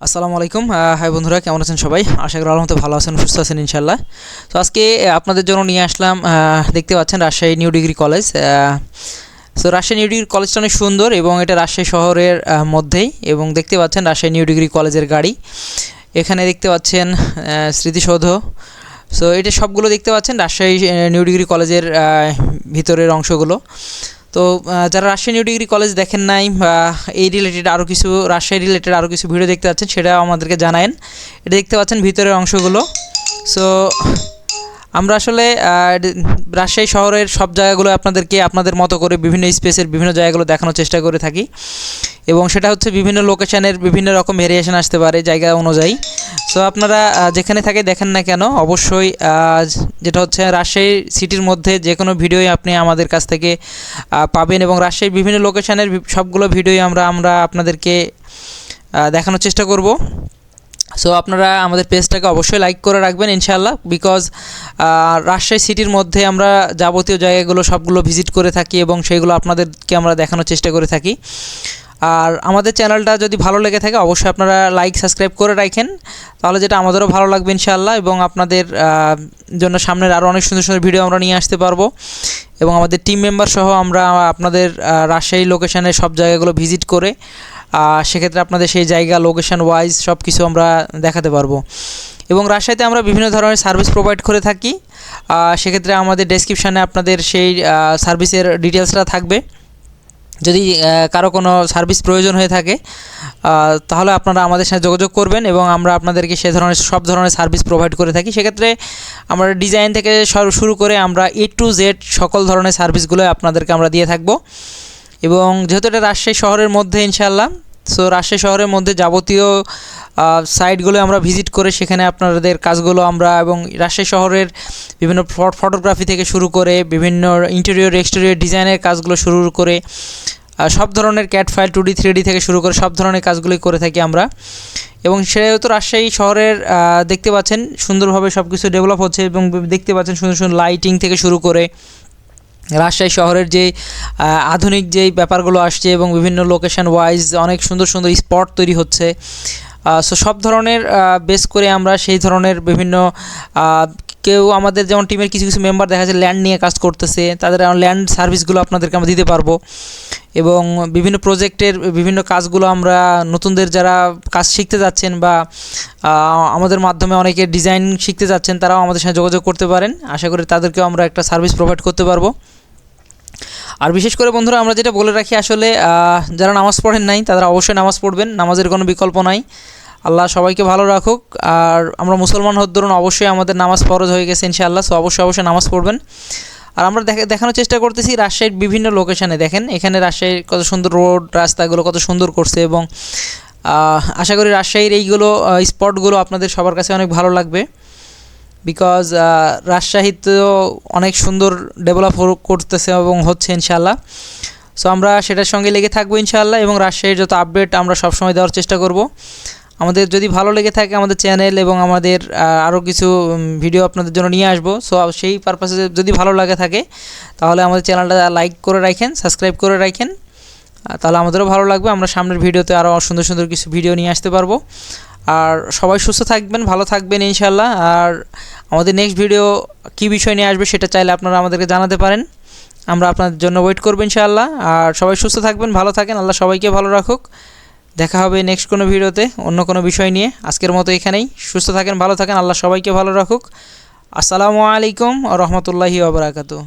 আসসালামু আলাইকুম হাই বন্ধুরা, কেমন আছেন সবাই? আশা করি আলহামদুলিল্লাহ ভালো আছেন, সুস্থ আছেন ইনশাল্লাহ তো আজকে আপনাদের জন্য নিয়ে আসলাম দেখতে পাচ্ছেন Rajshahi new degree college so Rajshahi new degree কলেজটা অনেক সুন্দর এবং এটা রাজশাহী শহরের মধ্যেই এবং দেখতে পাচ্ছেন রাজশাহী নিউ ডিগ্রি কলেজের গাড়ি। এখানে দেখতে পাচ্ছেন স্মৃতিসৌধ। সো এটা সবগুলো দেখতে পাচ্ছেন রাজশাহী নিউ ডিগ্রি কলেজের ভিতরের অংশগুলো। তো যারা রাজশাহী নিউ ডিগ্রি কলেজ দেখেন নাই, বা এই রিলেটেড আরও কিছু, রাজশাহী রিলেটেড আরও কিছু ভিডিও দেখতে পাচ্ছেন সেটা আমাদেরকে জানায়েন। এটা দেখতে পাচ্ছেন ভিতরের অংশগুলো। সো আমরা আসলে রাজশাহী শহরের সব জায়গাগুলো আপনাদেরকে আপনাদের মতো করে বিভিন্ন স্পেসের বিভিন্ন জায়গাগুলো দেখানোর চেষ্টা করে থাকি। এবং সেটা হচ্ছে বিভিন্ন লোকেশানের বিভিন্ন রকম ভেরিয়েশন আসতে পারে জায়গা অনুযায়ী। সো আপনারা যেখানে থাকে দেখেন না কেন, অবশ্যই যেটা হচ্ছে রাজশাহী সিটির মধ্যে যে কোনো ভিডিওই আপনি আমাদের কাছ থেকে পাবেন এবং রাজশাহীর বিভিন্ন লোকেশানের সবগুলো ভিডিওই আমরা আমরা আপনাদেরকে দেখানোর চেষ্টা করব। সো আপনারা আমাদের পেজটাকে অবশ্যই লাইক করে রাখবেন, ইনশাআল্লাহ বিকজ রাজশাহী সিটির মধ্যে আমরা যাবতীয় জায়গাগুলো সবগুলো ভিজিট করে থাকি এবং সেইগুলো আপনাদেরকে আমরা দেখানোর চেষ্টা করে থাকি। আর আমাদের চ্যানেলটা যদি ভালো লেগে থাকে, অবশ্যই আপনারা লাইক সাবস্ক্রাইব করে রাখেন। তাহলে যেটা আমাদেরও ভালো লাগবে ইনশাআল্লাহ এবং আপনাদের জন্য সামনের আরও অনেক সুন্দর সুন্দর ভিডিও আমরা নিয়ে আসতে পারব। এবং আমাদের টিম মেম্বার সহ আমরা আপনাদের রাজশাহী লোকেশনে সব জায়গাগুলো ভিজিট করে সেক্ষেত্রে আপনাদের সেই জায়গা লোকেশন ওয়াইজ সব কিছু আমরা দেখাতে পারব। এবং রাজশাহীতে আমরা বিভিন্ন ধরনের সার্ভিস প্রোভাইড করে থাকি। সেক্ষেত্রে আমাদের ডেসক্রিপশানে আপনাদের সেই সার্ভিসের ডিটেলসটা থাকবে। যদি কারও কোনো সার্ভিস প্রয়োজন হয়ে থাকে তাহলে আপনারা আমাদের সাথে যোগাযোগ করবেন এবং আমরা আপনাদেরকে সে ধরনের, সব ধরনের সার্ভিস প্রোভাইড করে থাকি। সেক্ষেত্রে আমরা ডিজাইন থেকে শুরু করে আমরা এ টু জেড সকল ধরনের সার্ভিসগুলো আপনাদেরকে আমরা দিয়ে থাকব। এবং যেহেতু এটা রাজশাহী শহরের মধ্যে ইনশাল্লাহ সো রাজশাহী শহরের মধ্যে যাবতীয় সাইটগুলো আমরা ভিজিট করে সেখানে আপনাদের কাজগুলো আমরা এবং রাজশাহী শহরের বিভিন্ন ফটোগ্রাফি থেকে শুরু করে বিভিন্ন ইন্টেরিয়র এক্সটেরিয়র ডিজাইনের কাজগুলো শুরু করে সব ধরনের CAD file two D three থেকে শুরু করে সব ধরনের কাজগুলোই করে থাকি আমরা। এবং সেহেতু রাজশাহী শহরের দেখতে পাচ্ছেন সুন্দরভাবে সব কিছু ডেভেলপ হচ্ছে এবং দেখতে পাচ্ছেন সুন্দর সুন্দর লাইটিং থেকে শুরু করে রাজশাহী শহরের যে আধুনিক যেই ব্যাপারগুলো আসছে এবং বিভিন্ন লোকেশন ওয়াইজ অনেক সুন্দর সুন্দর স্পট তৈরি হচ্ছে সো সব ধরনের বেস করে আমরা সেই ধরনের বিভিন্ন কেউ আমাদের যেমন টিমের কিছু কিছু মেম্বার দেখা যাচ্ছে ল্যান্ড নিয়ে কাজ করতেছে, তাদের ল্যান্ড সার্ভিসগুলো আপনাদেরকে আমরা দিতে পারব এবং বিভিন্ন প্রজেক্টের বিভিন্ন কাজগুলো আমরা নতুনদের যারা কাজ শিখতে যাচ্ছেন বা আমাদের মাধ্যমে অনেকে ডিজাইন শিখতে যাচ্ছেন তারাও আমাদের সাথে যোগাযোগ করতে পারেন, আশা করি তাদেরকেও আমরা একটা সার্ভিস প্রোভাইড করতে পারব। আর বিশেষ করে বন্ধুরা, আমরা যেটা বলে রাখি আসলে যারা নামাজ পড়েন নাই, তারা অবশ্যই নামাজ পড়বেন। নামাজের কোনো বিকল্প নাই। আল্লাহ সবাইকে ভালো রাখুক। আর আমরা মুসলমান হওয়ার ধরুন অবশ্যই আমাদের নামাজ ফরজ হয়ে গেছে ইনশাআল্লাহ সো অবশ্যই অবশ্যই নামাজ পড়বেন। আর আমরা দেখা, দেখানোর চেষ্টা করতেছি রাজশাহীর বিভিন্ন লোকেশানে দেখেন, এখানে রাজশাহীর কত সুন্দর রোড রাস্তাগুলো কত সুন্দর করছে এবং আশা করি রাজশাহীর এইগুলো স্পটগুলো আপনাদের সবার কাছে অনেক ভালো লাগবে। বিকজ রাজশাহী তো অনেক সুন্দর ডেভেলপ করতেছে এবং হচ্ছে ইনশাল্লাহ সো আমরা সেটার সঙ্গে লেগে থাকব ইনশাল্লাহ এবং রাজশাহীর যত আপডেট আমরা সবসময় দেওয়ার চেষ্টা করব। আমাদের যদি ভালো লেগে থাকে আমাদের চ্যানেল এবং আমাদের আরও কিছু ভিডিও আপনাদের জন্য নিয়ে আসব। সো সেই পারপাসে যদি ভালো লাগে থাকে, তাহলে আমাদের চ্যানেলটা লাইক করে রাখেন সাবস্ক্রাইব করে রাখেন। তাহলে আমাদেরও ভালো লাগবে। আমরা সামনের ভিডিওতে আরও সুন্দর সুন্দর কিছু ভিডিও নিয়ে আসতে পারব। আর সবাই সুস্থ থাকবেন, ভালো থাকবেন ইনশাল্লাহ আর আমাদের নেক্সট ভিডিও কী বিষয় নিয়ে আসবে সেটা চাইলে আপনারা আমাদেরকে জানাতে পারেন। আমরা আপনাদের জন্য ওয়েট করব ইনশাআল্লাহ। আর সবাই সুস্থ থাকবেন, ভালো থাকেন, আল্লাহ সবাইকে ভালো রাখুক। দেখা হবে নেক্সট কোনো ভিডিওতে অন্য কোনো বিষয় নিয়ে। আজকের মতো এখানেই। সুস্থ থাকেন, ভালো থাকেন, আল্লাহ সবাইকে ভালো রাখুক। আসসালামু আলাইকুম রহমতুল্লাহি ওবরাকাতু